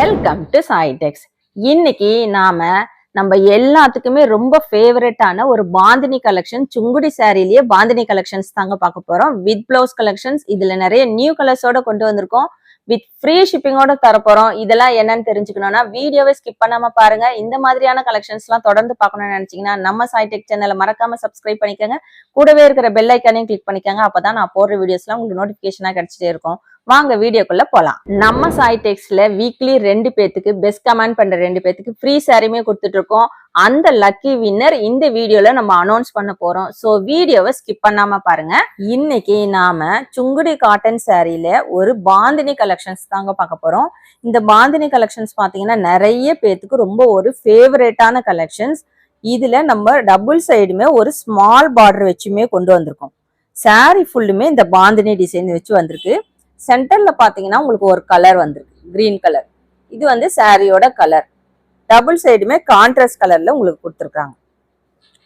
Welcome to சாய்டெக்ஸ் இன்னைக்கு நாம நம்ம எல்லாத்துக்குமே ரொம்ப ஃபேவரட்டான ஒரு பாந்தினி கலெக்ஷன் சுங்குடி சாரிலேயே பாந்தினி கலெக்ஷன்ஸ் தாங்க பார்க்க போறோம். வித் பிளவுஸ் கலெக்ஷன்ஸ் இதுல நிறைய நியூ கலர்ஸோட கொண்டு வந்திருக்கோம். வித் ஃப்ரீ ஷிப்பிங்கோட தரப்போறோம் இதெல்லாம் என்னன்னு தெரிஞ்சுக்கணும்னா வீடியோவை ஸ்கிப் பண்ணாம பாருங்க. இந்த மாதிரியான கலெக்ஷன்ஸ் எல்லாம் தொடர்ந்து பார்க்கணும்னு நினைச்சீங்கன்னா நம்ம சாய்டெக் சேனலை மறக்காம சப்ஸ்கிரைப் பண்ணிக்கோங்க. கூடவே இருக்கிற பெல் ஐக்கானையும் கிளிக் பண்ணிக்கோங்க. அப்பதான் நான் போடுற வீடியோஸ்லாம் உங்களுக்கு நோட்டிபிகேஷனா கிடைச்சிட்டே இருக்கும். வாங்க வீடியோக்குள்ள போலாம். நம்ம சாய் டெக்ஸ்ட்ல வீக்லி ரெண்டு பேத்துக்கு பெஸ்ட் கமெண்ட் பண்ற ரெண்டு பேத்துக்கு ஃப்ரீ சாரியுமே கொடுத்துட்டு இருக்கோம் அந்த லக்கி வின்னர் இந்த வீடியோல நம்ம அனௌன்ஸ் பண்ண போறோம். சோ வீடியோவை ஸ்கிப் பண்ணாம பாருங்க. இன்னைக்கு நாம சுங்குடி காட்டன் சாரியில ஒரு பாந்தினி கலெக்ஷன்ஸ் தாங்க பார்க்க போறோம். இந்த பாந்தினி கலெக்ஷன்ஸ் பாத்தீங்கன்னா நிறைய பேத்துக்கு ரொம்ப ஒரு ஃபேவரேட்டான கலெக்ஷன்ஸ் இதுல நம்ம டபுள் சைடுமே ஒரு ஸ்மால் பார்டர் வச்சுமே கொண்டு வந்திருக்கோம். சாரி ஃபுல்லுமே இந்த பாந்தினி டிசைன் வச்சு வந்திருக்கு. சென்டர்ல பாத்தீங்கன்னா உங்களுக்கு ஒரு கலர் வந்திருக்கு. கிரீன் கலர் இது வந்து சாரியோட கலர் டபுள் சைடுமே கான்ட்ராஸ்ட் கலர்ல உங்களுக்கு கொடுத்துருக்காங்க.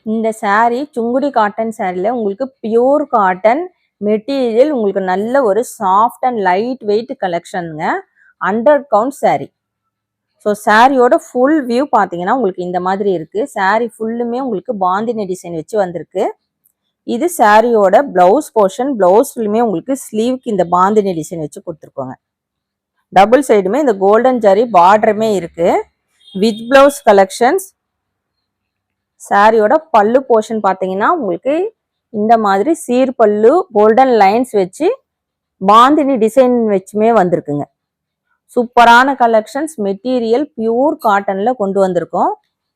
இந்த saree சுங்குடி காட்டன் சாரில உங்களுக்கு பியூர் காட்டன் மெட்டீரியல் உங்களுக்கு நல்ல ஒரு சாஃப்ட் அண்ட் லைட் வெயிட் கலெக்ஷனுங்க ஹண்ட்ரட் கவுண்ட் saree. ஸோ சாரியோட ஃபுல் வியூ பார்த்தீங்கன்னா உங்களுக்கு இந்த மாதிரி இருக்கு. Saree ஃபுல்லுமே உங்களுக்கு பாந்தினி டிசைன் வச்சு வந்திருக்கு. இது சாரியோட பிளவுஸ் போர்ஷன் பிளவுஸ்லையுமே உங்களுக்கு ஸ்லீவ்க்கு இந்த பாந்தினி டிசைன் வச்சு கொடுத்துருக்கோங்க. டபுள் சைடுமே இந்த கோல்டன் ஜரி பார்டருமே இருக்கு. வித் பிளவுஸ் கலெக்ஷன்ஸ் சாரியோட பல்லு போர்ஷன் பார்த்தீங்கன்னா உங்களுக்கு இந்த மாதிரி சீர் பல்லு கோல்டன் லைன்ஸ் வச்சு பாந்தினி டிசைன் வச்சுமே வந்திருக்குங்க. சூப்பரான கலெக்ஷன்ஸ் மெட்டீரியல் பியூர் காட்டனில் கொண்டு வந்திருக்கோம்.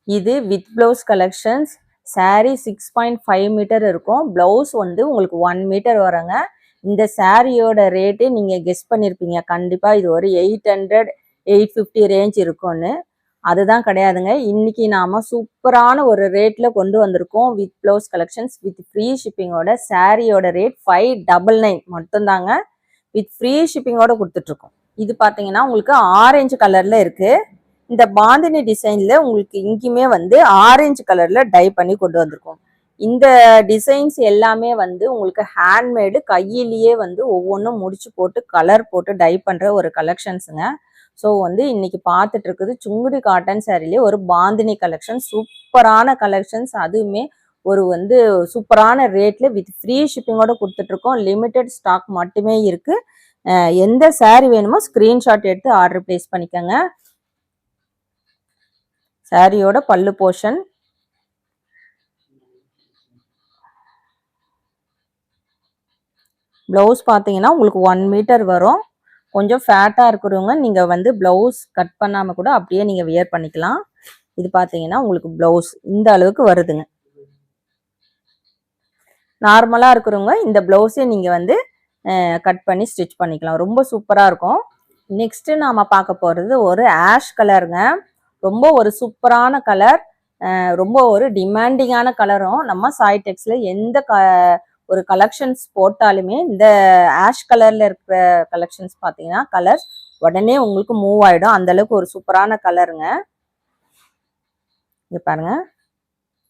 இது with blouse collections saree six point five meter இருக்கும். ப்ளவுஸ் வந்து உங்களுக்கு ஒன் மீட்டர் வருங்க. இந்த சாரியோட ரேட்டு நீங்கள் கெஸ் பண்ணியிருப்பீங்க கண்டிப்பாக இது ஒரு eight hundred eight fifty range இருக்கும்னு. அதுதான் கிடையாதுங்க. இன்னைக்கு நாம சூப்பரான ஒரு ரேட்ல கொண்டு வந்திருக்கோம். With blouse collections with free ஷிப்பிங்கோட சாரியோட ரேட் ஃபைவ் டபுள் நைன் மட்டும்தாங்க. வித் ஃப்ரீ ஷிப்பிங்கோட கொடுத்துட்ருக்கோம் இது பார்த்தீங்கன்னா உங்களுக்கு ஆரஞ்சு கலர்ல இருக்குது இந்த பாந்தினி டிசைன்ல உங்களுக்கு இங்கேயுமே வந்து ஆரஞ்சு கலர்ல டை பண்ணி கொண்டு வந்திருக்கோம். இந்த டிசைன்ஸ் எல்லாமே வந்து உங்களுக்கு ஹேண்ட்மேடு கையிலேயே வந்து ஒவ்வொன்றும் முடிச்சு போட்டு கலர் போட்டு டை பண்ற ஒரு கலெக்ஷன்ஸுங்க ஸோ வந்து இன்னைக்கு பார்த்துட்டு இருக்குது சுங்குடி காட்டன் சாரிலேயே ஒரு பாந்தினி கலெக்ஷன் சூப்பரான கலெக்ஷன்ஸ் அதுவுமே ஒரு வந்து சூப்பரான ரேட்ல வித் ஃப்ரீ ஷிப்பிங்கோட கொடுத்துட்டு இருக்கோம் ஸ்டாக் மட்டுமே இருக்கு. எந்த சேரீ வேணுமோ ஸ்கிரீன்ஷாட் எடுத்து ஆர்டர் பிளேஸ் பண்ணிக்கோங்க. சாரியோட பல்லு போர்ஷன். ப்ளவுஸ் பார்த்தீங்கன்னா உங்களுக்கு ஒன் மீட்டர் வரும். கொஞ்சம் ஃபேட்டாக இருக்கிறவங்க நீங்கள் வந்து ப்ளவுஸ் கட் பண்ணாமல் கூட அப்படியே நீங்கள் வியர் பண்ணிக்கலாம். இது பார்த்தீங்கன்னா உங்களுக்கு ப்ளவுஸ் இந்த அளவுக்கு வருதுங்க. நார்மலாக இருக்கிறவங்க இந்த ப்ளவுஸே நீங்கள் வந்து கட் பண்ணி ஸ்டிச் பண்ணிக்கலாம். ரொம்ப சூப்பராக இருக்கும். நெக்ஸ்ட்டு நாம் பார்க்க போகிறது ஒரு ஆஷ் கலருங்க ரொம்ப ஒரு சூப்பரான கலர் ரொம்ப ஒரு டிமாண்டிங்கான கலரும். நம்ம சாய் டெக்ஸ்ல எந்த க ஒரு கலெக்ஷன்ஸ் போட்டாலுமே இந்த ஆஷ் கலர்ல இருக்கிற கலெக்ஷன்ஸ் பார்த்தீங்கன்னா கலர் உடனே உங்களுக்கு மூவ் ஆயிடும். அந்த அளவுக்கு ஒரு சூப்பரான கலருங்க. இங்கே பாருங்க.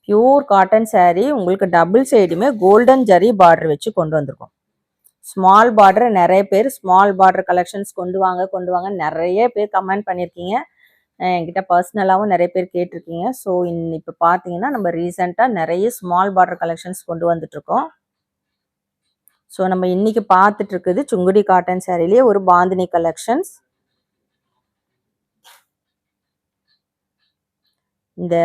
பியூர் காட்டன் சேரீ உங்களுக்கு டபுள் சைடுமே கோல்டன் ஜரி பார்டர் வச்சு கொண்டு வந்திருக்கோம். ஸ்மால் பார்டர் நிறைய பேர் ஸ்மால் பார்டர் கலெக்ஷன்ஸ் கொண்டு வாங்க கொண்டு வாங்க. நிறைய பேர் கமெண்ட் பண்ணியிருக்கீங்க என்கிட்ட பர்சனலாகவும் நிறைய பேர் கேட்டிருக்கீங்க. ஸோ இன் இப்போ பார்த்தீங்கன்னா நம்ம ரீசெண்டாக நிறைய ஸ்மால் பார்டர் கலெக்ஷன்ஸ் கொண்டு வந்துட்ருக்கோம் ஸோ நம்ம இன்னைக்கு பார்த்துட்ருக்குது சுங்குடி காட்டன் சேரீலேயே ஒரு பாந்தினி கலெக்ஷன்ஸ் இந்த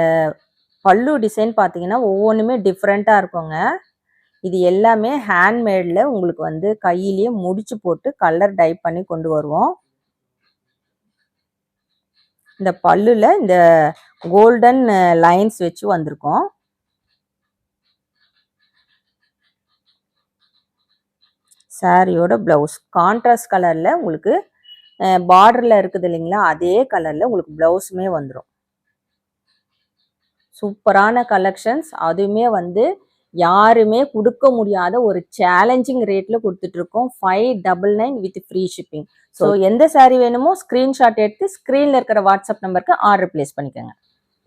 பல்லு டிசைன் பார்த்தீங்கன்னா ஒவ்வொன்றுமே டிஃப்ரெண்ட்டாக இருக்குங்க. இது எல்லாமே ஹேண்ட்மேடில் உங்களுக்கு வந்து கையிலேயே முடிச்சு போட்டு கலர் டைப் பண்ணி கொண்டு வருவோம். இந்த பல்லுல இந்த கோல்டன் லைன்ஸ் வச்சு வந்திருக்கோம். சாரியோட பிளவுஸ் கான்ட்ராஸ்ட் கலர்ல உங்களுக்கு பார்டர்ல இருக்குது இல்லைங்களா? அதே கலர்ல உங்களுக்கு பிளவுஸுமே வந்துடும் சூப்பரான கலெக்ஷன்ஸ் அதுவுமே வந்து யாருமே கொடுக்க முடியாத ஒரு சேலஞ்சிங் ரேட்ல கொடுத்துட்டு இருக்கோம் five double nine with free shipping so எந்த saree வேணுமோ ஸ்க்ரீன்ஷாட் எடுத்து ஸ்க்ரீன்ல இருக்கிற வாட்ஸ்அப் நம்பருக்கு ஆர்டர் பிளேஸ் பண்ணிக்கோங்க.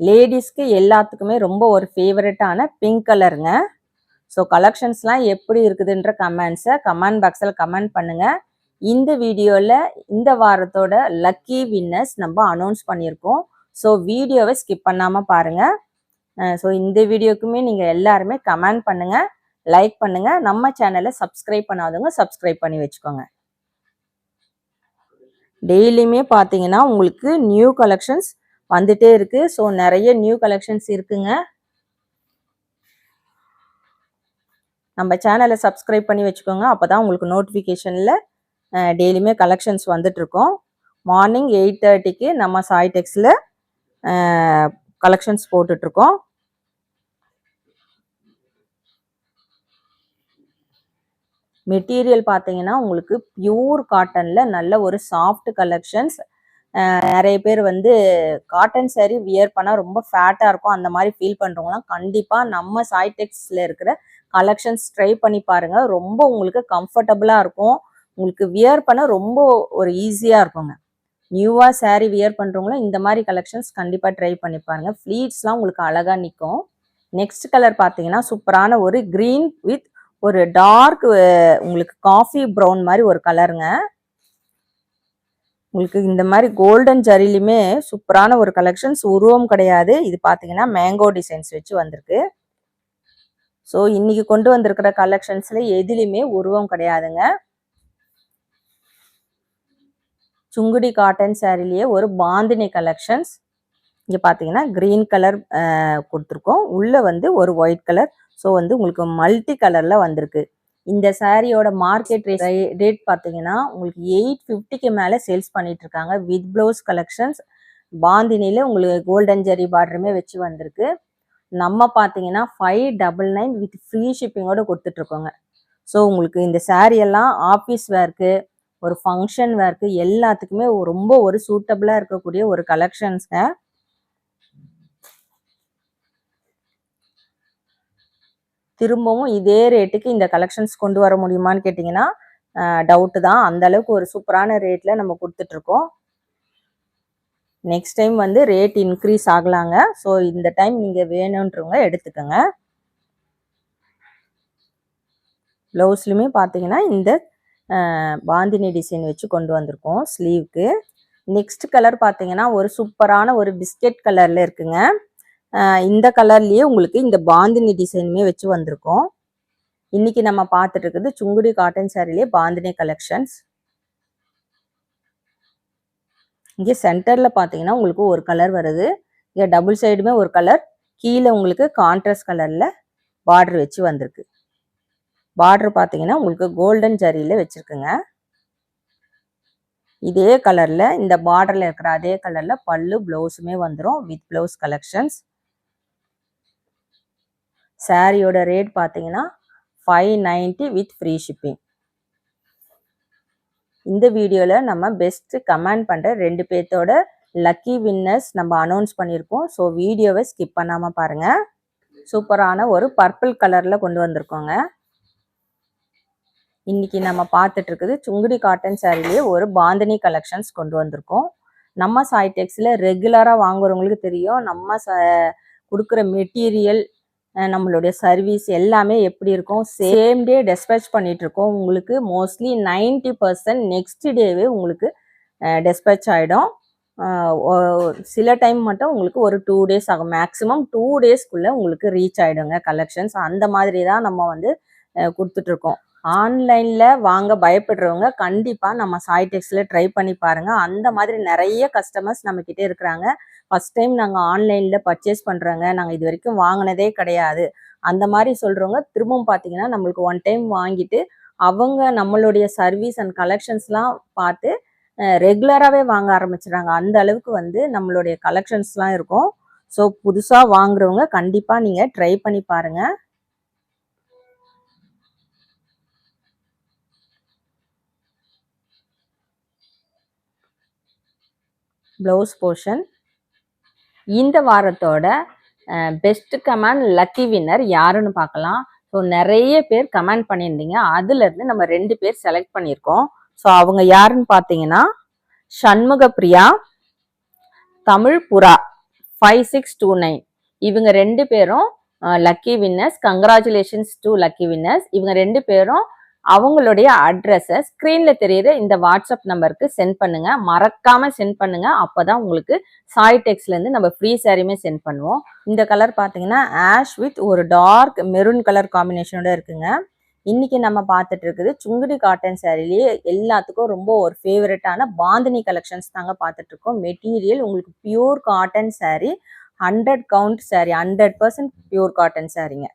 லேடிஸ்க்கு எல்லாத்துக்குமே ரொம்ப ஒரு ஃபேவரட்டான பிங்க் கலருங்க ஸோ கலெக்ஷன்ஸ்லாம் எப்படி இருக்குதுன்ற கமெண்ட்ஸை கமெண்ட் பாக்ஸில் கமெண்ட் பண்ணுங்க. இந்த வீடியோல இந்த வாரத்தோட லக்கி வின்னர்ஸ் நம்ம அனௌன்ஸ் பண்ணியிருக்கோம். ஸோ வீடியோவை ஸ்கிப் பண்ணாம பாருங்க. ஸோ இந்த வீடியோக்குமே நீங்கள் எல்லாருமே கமெண்ட் பண்ணுங்கள் லைக் பண்ணுங்கள் நம்ம சேனலை சப்ஸ்கிரைப் பண்ணாதவங்க சப்ஸ்கிரைப் பண்ணி வச்சுக்கோங்க. டெய்லியுமே பார்த்தீங்கன்னா உங்களுக்கு நியூ கலெக்ஷன்ஸ் வந்துட்டே இருக்கு. ஸோ நிறைய நியூ கலெக்ஷன்ஸ் இருக்குங்க. நம்ம சேனலை சப்ஸ்கிரைப் பண்ணி வச்சுக்கோங்க. அப்போ தான் உங்களுக்கு நோட்டிஃபிகேஷனில் டெய்லியுமே கலெக்ஷன்ஸ் வந்துட்ருக்கோம் மார்னிங் எயிட் தேர்ட்டிக்கு நம்ம சாய்டெக்ஸில் கலெக்ஷன்ஸ் போட்டுட்ருக்கோம் மெட்டீரியல் பார்த்தீங்கன்னா உங்களுக்கு பியூர் காட்டனில் நல்ல ஒரு சாஃப்ட் கலெக்ஷன்ஸ். நிறைய பேர் வந்து காட்டன் சேரீ வியர் பண்ணால் ரொம்ப ஃபேட்டாக இருக்கும். அந்த மாதிரி ஃபீல் பண்ணுறவங்களாம் கண்டிப்பாக நம்ம சாய்டெக்ஸில் இருக்கிற கலெக்ஷன்ஸ் ட்ரை பண்ணி பாருங்க. ரொம்ப உங்களுக்கு கம்ஃபர்டபுளாக இருக்கும். உங்களுக்கு வியர் பண்ண ரொம்ப ஒரு ஈஸியாக இருக்குங்க. நியூவாக சாரீ வியர் பண்ணுறவங்களும் இந்த மாதிரி கலெக்ஷன்ஸ் கண்டிப்பாக ட்ரை பண்ணி பாருங்கள் ஃப்ளீட்ஸ்லாம் உங்களுக்கு அழகாக நிற்கும் நெக்ஸ்ட் கலர் பார்த்தீங்கன்னா சூப்பரான ஒரு க்ரீன் வித் ஒரு டார்க் உங்களுக்கு காஃபி ப்ரௌன் மாதிரி ஒரு கலருங்க உங்களுக்கு இந்த மாதிரி கோல்டன் ஜரிலையுமே சூப்பரான ஒரு கலெக்ஷன்ஸ் உருவம் கிடையாது. இது பார்த்தீங்கன்னா மேங்கோ டிசைன்ஸ் வச்சு வந்திருக்கு. ஸோ இன்னைக்கு கொண்டு வந்திருக்கிற கலெக்ஷன்ஸ்ல எதுலையுமே உருவம் கிடையாதுங்க. சுங்குடி காட்டன் சாரிலேயே ஒரு பாந்தினி கலெக்ஷன்ஸ் இங்கே பார்த்தீங்கன்னா க்ரீன் கலர் கொடுத்துருக்கோம். உள்ளே வந்து ஒரு ஒயிட் கலர் ஸோ வந்து உங்களுக்கு மல்டி கலரில் வந்திருக்கு. இந்த சாரியோட மார்க்கெட் ரேட் பார்த்தீங்கன்னா உங்களுக்கு எயிட் ஃபிஃப்டிக்கு மேலே சேல்ஸ் பண்ணிட்டு இருக்காங்க. வித் ப்ளவுஸ் கலெக்ஷன்ஸ் பாந்தினியில் உங்களுக்கு கோல்டன் ஜெரி பார்டருமே வச்சு வந்திருக்கு. நம்ம பார்த்தீங்கன்னா five double nine with free ஷிப்பிங்கோட கொடுத்துட்ருக்கோங்க ஸோ உங்களுக்கு இந்த எல்லாம் ஆஃபீஸ் வேர்க்கு ஒரு ஃபங்க்ஷன் வேர்க்கு எல்லாத்துக்குமே ரொம்ப ஒரு சூட்டபிளாக இருக்கக்கூடிய ஒரு கலெக்ஷன்ஸ்ங்க திரும்பவும் இதே ரேட்டுக்கு இந்த கலெக்ஷன்ஸ் கொண்டு வர முடியுமான்னு கேட்டிங்கன்னா டவுட்டு தான். அந்த அளவுக்கு ஒரு சூப்பரான ரேட்டில் நம்ம கொடுத்துட்ருக்கோம். நெக்ஸ்ட் டைம் வந்து ரேட் இன்க்ரீஸ் ஆகலாங்க. ஸோ இந்த டைம் நீங்கள் வேணுன்றவங்க எடுத்துக்கோங்க. ப்ளவுஸ்லையுமே பார்த்தீங்கன்னா இந்த பாந்தினி டிசைன் வச்சு கொண்டு வந்திருக்கோம் ஸ்லீவ்க்கு நெக்ஸ்ட் கலர் பார்த்தீங்கன்னா ஒரு சூப்பரான ஒரு பிஸ்கெட் கலரில் இருக்குங்க. இந்த கலர்லேயே உங்களுக்கு இந்த பாந்தினி டிசைனுமே வச்சு வந்திருக்கோம். இன்னைக்கு நம்ம பார்த்துட்டு இருக்குது சுங்குடி காட்டன் சாரிலேயே பாந்தினி கலெக்ஷன்ஸ் இங்கே சென்டரில் பார்த்தீங்கன்னா உங்களுக்கு ஒரு கலர் வருது. இங்கே டபுள் சைடுமே ஒரு கலர் கீழே உங்களுக்கு கான்ட்ராஸ்ட் கலரில் பார்டர் வச்சு வந்திருக்கு. பார்டர் பார்த்தீங்கன்னா உங்களுக்கு கோல்டன் ஜரியில் வச்சுருக்குங்க. இதே கலரில் இந்த பார்டரில் இருக்கிற அதே கலரில் பல்லு ப்ளவுஸுமே வந்துடும் வித் ப்ளவுஸ் கலெக்ஷன்ஸ் சாரியோட ரேட் பார்த்தீங்கன்னா five ninety with free shipping இந்த வீடியோவில் நம்ம பெஸ்ட்டு கமெண்ட் பண்ணுற ரெண்டு பேர்த்தோட லக்கி வின்னர்ஸ் நம்ம அனௌன்ஸ் பண்ணியிருக்கோம் ஸோ வீடியோவை ஸ்கிப் பண்ணாமல் பாருங்கள் சூப்பரான ஒரு பர்பிள் கலரில் கொண்டு வந்திருக்கோங்க. இன்றைக்கி நம்ம பார்த்துட்ருக்குது சுங்குடி காட்டன் சாரிலேயே ஒரு பாந்தினி கலெக்ஷன்ஸ் கொண்டு வந்திருக்கோம். நம்ம சாய்டெக்ஸில் ரெகுலராக வாங்குறவங்களுக்கு தெரியும். நம்ம ச கொடுக்குற மெட்டீரியல் நம்மளுடைய சர்வீஸ் எல்லாமே எப்படி இருக்கும்? சேம் டே டெஸ்பேச் பண்ணிகிட்ருக்கோம் உங்களுக்கு மோஸ்ட்லி 90% பர்சன்ட் நெக்ஸ்ட் டேவே உங்களுக்கு டெஸ்பேச் ஆகிடும் சில டைம் மட்டும் உங்களுக்கு ஒரு டூ டேஸ் ஆகும். மேக்ஸிமம் டூ டேஸ்க்குள்ளே உங்களுக்கு ரீச் ஆகிடுங்க கலெக்ஷன்ஸ் அந்த மாதிரி தான் நம்ம வந்து கொடுத்துட்ருக்கோம் ஆன்லைனில் வாங்க பயப்படுறவங்க கண்டிப்பாக நம்ம சாய்டெக்ஸில் ட்ரை பண்ணி பாருங்கள் அந்த மாதிரி நிறைய கஸ்டமர்ஸ் நம்மக்கிட்டே இருக்கிறாங்க. ஃபர்ஸ்ட் டைம் நாங்கள் ஆன்லைனில் பர்ச்சேஸ் பண்ணுறோங்க நாங்கள் இது வரைக்கும் வாங்கினதே கிடையாது. அந்த மாதிரி சொல்கிறவங்க திரும்பவும் பார்த்தீங்கன்னா நம்மளுக்கு ஒன் டைம் வாங்கிட்டு அவங்க நம்மளுடைய சர்வீஸ் அண்ட் கலெக்ஷன்ஸ்லாம் பார்த்து ரெகுலராகவே வாங்க ஆரம்பிச்சிடுறாங்க. அந்த அளவுக்கு வந்து நம்மளுடைய கலெக்ஷன்ஸ்லாம் இருக்கும். ஸோ புதுசாக வாங்குறவங்க கண்டிப்பாக நீங்கள் ட்ரை பண்ணி பாருங்க. ப்ளவுஸ் போர்ஷன் இந்த வாரத்தோட பெஸ்ட் கமெண்ட் லக்கி வின்னர் யாருன்னு பார்க்கலாம் ஸோ நிறைய பேர் கமெண்ட் பண்ணியிருந்தீங்க. அதுலேருந்து நம்ம ரெண்டு பேர் செலக்ட் பண்ணியிருக்கோம். ஸோ அவங்க யாருன்னு பார்த்தீங்கன்னா சண்முக பிரியா தமிழ் புறா ஃபைவ் சிக்ஸ் டூ நைன் இவங்க ரெண்டு பேரும் lucky winners congratulations to lucky winners இவங்க ரெண்டு பேரும் அவங்களுடைய அட்ரஸை ஸ்க்ரீனில் தெரியுற இந்த வாட்ஸ்அப் நம்பருக்கு சென்ட் பண்ணுங்க. மறக்காம சென்ட் பண்ணுங்க. அப்பதான் உங்களுக்கு சாய் டெக்ஸ்லேருந்து நம்ம ஃப்ரீ சாரியுமே சென்ட் பண்ணுவோம். இந்த கலர் பார்த்தீங்கன்னா ஆஷ் வித் ஒரு டார்க் மெரூன் கலர் காம்பினேஷனோட இருக்குங்க. இன்னைக்கு நம்ம பார்த்துட்டு இருக்குது சுங்குடி காட்டன் சாரிலேயே எல்லாத்துக்கும் ரொம்ப ஒரு ஃபேவரட்டான பாந்தினி கலெக்ஷன்ஸ் தாங்க பார்த்துட்டு இருக்கோம். மெட்டீரியல் உங்களுக்கு pure cotton saree hundred count saree hundred percent pure cotton சாரீங்க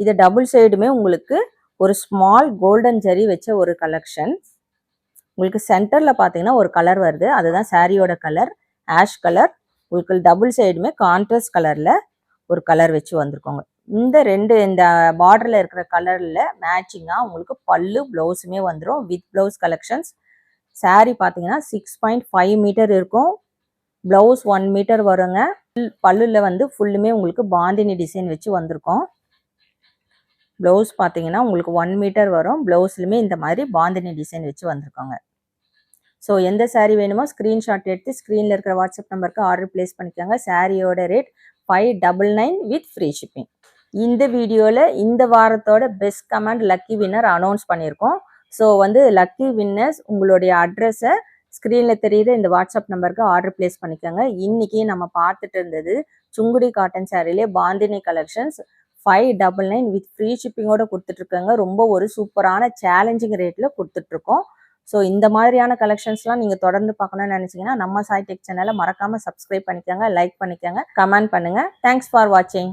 இது டபுள் சைடுமே உங்களுக்கு ஒரு ஸ்மால் கோல்டன் ஜரி வச்ச ஒரு கலெக்ஷன் உங்களுக்கு சென்டர்ல பாத்தீங்கன்னா ஒரு கலர் வருது. அதுதான் சாரியோட கலர் ஆஷ் கலர் உங்களுக்கு டபுள் சைடுமே கான்ட்ராஸ்ட் கலர்ல ஒரு கலர் வச்சு வந்திருக்கோங்க. இந்த ரெண்டு இந்த பார்டர்ல இருக்கிற கலர்ல மேட்சிங்கா உங்களுக்கு பல்லு பிளவுஸுமே வந்துடும் வித் பிளவுஸ் கலெக்ஷன்ஸ் saree பாத்தீங்கன்னா சிக்ஸ் பாயிண்ட் ஃபைவ் மீட்டர் இருக்கும். பிளவுஸ் ஒன் மீட்டர் வருங்க. பல்லுல வந்து ஃபுல்லுமே உங்களுக்கு பாந்தினி டிசைன் வச்சு வந்திருக்கோம். ப்ளவுஸ் பார்த்தீங்கன்னா உங்களுக்கு ஒன் மீட்டர் வரும். ப்ளவுஸ்லையுமே இந்த மாதிரி பாந்தினி டிசைன் வச்சு வந்திருக்காங்க. ஸோ எந்த சாரீ வேணுமோ ஸ்க்ரீன்ஷாட் எடுத்து ஸ்க்ரீனில் இருக்கிற வாட்ஸ்அப் நம்பருக்கு ஆர்டர் ப்ளேஸ் பண்ணிக்கோங்க. சாரியோட rate five double nine with free shipping இந்த வீடியோவில் இந்த வாரத்தோட best comment lucky winner announce பண்ணியிருக்கோம். ஸோ வந்து லக்கி வின்னர்ஸ் உங்களுடைய அட்ரஸை ஸ்க்ரீனில் தெரியுற இந்த வாட்ஸ்அப் நம்பருக்கு ஆர்டர் ப்ளேஸ் பண்ணிக்கோங்க. இன்றைக்கி நம்ம பார்த்துட்டு இருந்தது Sungudi cotton சாரிலே bandhani collections five double nine with free ஷிப்பிங்கோட கொடுத்துட்ருக்காங்க. ரொம்ப ஒரு சூப்பரான சேலஞ்சிங் ரேட்டில் கொடுத்துட்ருக்கோம். ஸோ இந்த மாதிரியான கலெக்ஷன்ஸ்லாம் நீங்கள் தொடர்ந்து பார்க்கணும்னு நினச்சிங்கன்னா நம்ம சாய் டெக் சேனலை மறக்காமல் சப்ஸ்கிரைப் பண்ணிக்கோங்க லைக் பண்ணிக்கோங்க கமெண்ட் பண்ணுங்கள் தேங்க்ஸ் ஃபார் வாட்சிங்